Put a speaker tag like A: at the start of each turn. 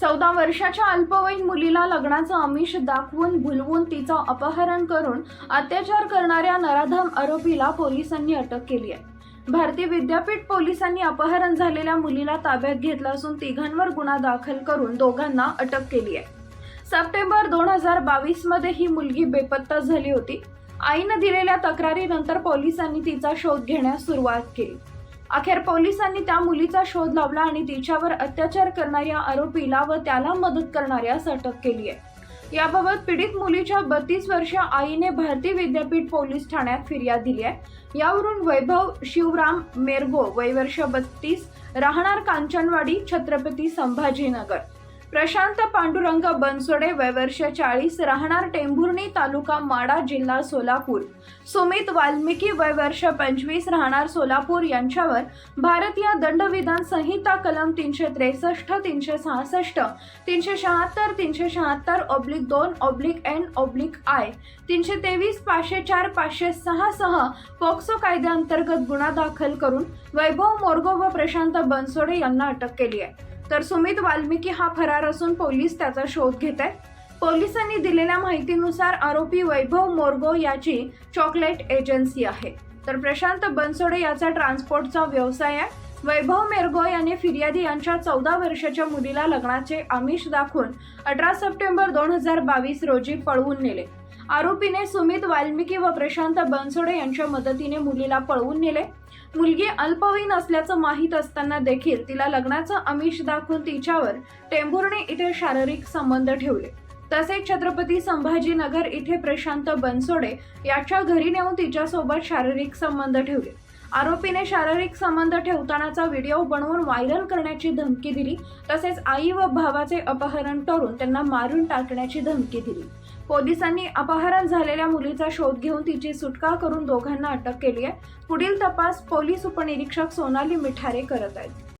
A: चौदा वर्षाच्या अल्पवयीन मुलीला लग्नाचं आमिष दाखवून भुलवून तिचं अपहरण करून अत्याचार करणाऱ्या नराधम आरोपीला पोलिसांनी अटक केली आहे. भारतीय विद्यापीठ पोलिसांनी अपहरण झालेल्या मुलीला ताब्यात घेतलं असून तिघांवर गुन्हा दाखल करून दोघांना अटक केली आहे. सप्टेंबर दोन हजार बावीसमध्ये ही मुलगी बेपत्ता झाली होती. आईनं दिलेल्या तक्रारीनंतर पोलिसांनी तिचा शोध घेण्यास सुरुवात केली. अखेर पोलिसांनी त्या मुलीचा शोध लावला आणि तिच्यावर अत्याचार करणाऱ्या आरोपीला व त्याला मदत करणाऱ्यास अटक केली आहे. याबाबत पीडित मुलीच्या बत्तीस वर्ष आईने भारतीय विद्यापीठ पोलीस ठाण्यात फिर्याद दिली आहे. यावरून वैभव शिवराम मेरगो वय वर्ष बत्तीस राहणार कांचनवाडी छत्रपती संभाजीनगर. प्रशांत पांडुरंग बनसोडे वय वर्ष चाळीस राहणार टेंभुर्णी तालुका माडा जिल्हा सोलापूर. सुमित वाल्मिकी वय वर्ष पंचवीस राहणार सोलापूर यांच्यावर भारतीय दंडविधान संहिता कलम तीनशे त्रेसष्ट तीनशे सहासष्ट तीनशे शहात्तर तीनशे शहात्तर ऑब्लिक दोन ऑब्लिक एन ऑब्लिक आय तीनशे तेवीस पाचशे चार पाचशे सहा सह पॉक्सो कायद्याअंतर्गत गुन्हा दाखल करून वैभव मोरगो व प्रशांत बनसोडे यांना अटक केली आहे. तर सुमित वाल्मिकी हा फरार असून पोलीस त्याचा शोध घेत आहेत. पोलिसांनी दिलेल्या माहितीनुसार आरोपी वैभव मोरगो याची चॉकलेट एजन्सी आहे. तर प्रशांत बनसोडे याचा ट्रान्सपोर्टचा व्यवसाय आहे. वैभव मेरगो याने फिर्यादी यांच्या चौदा वर्षाच्या मुलीला लग्नाचे आमिष दाखवून अठरा सप्टेंबर दोन हजार बावीस रोजी पळवून नेले. आरोपीने सुमित वाल्मिकी व प्रशांत बनसोडे यांच्या मदतीने मुलीला पळवून नेले. मुलगी अल्पवयीन असल्याचं माहीत असताना देखील तिला लग्नाचं आमिष दाखवून तिच्यावर टेंभुर्णे इथे शारीरिक संबंध ठेवले. तसेच छत्रपती संभाजीनगर इथे प्रशांत बनसोडे याच्या घरी नेऊन तिच्यासोबत शारीरिक संबंध ठेवले. आरोपीने शारीरिक संबंध ठेवतानाचा व्हिडिओ बनवून व्हायरल करण्याची धमकी दिली. तसेच आई व भावाचे अपहरण करून त्यांना मारून टाकण्याची धमकी दिली. पोलिसांनी अपहरण झालेल्या मुलीचा शोध घेऊन तिची सुटका करून दोघांना अटक केली आहे. पुढील तपास पोलीस उपनिरीक्षक सोनाली मिठारे करत आहेत.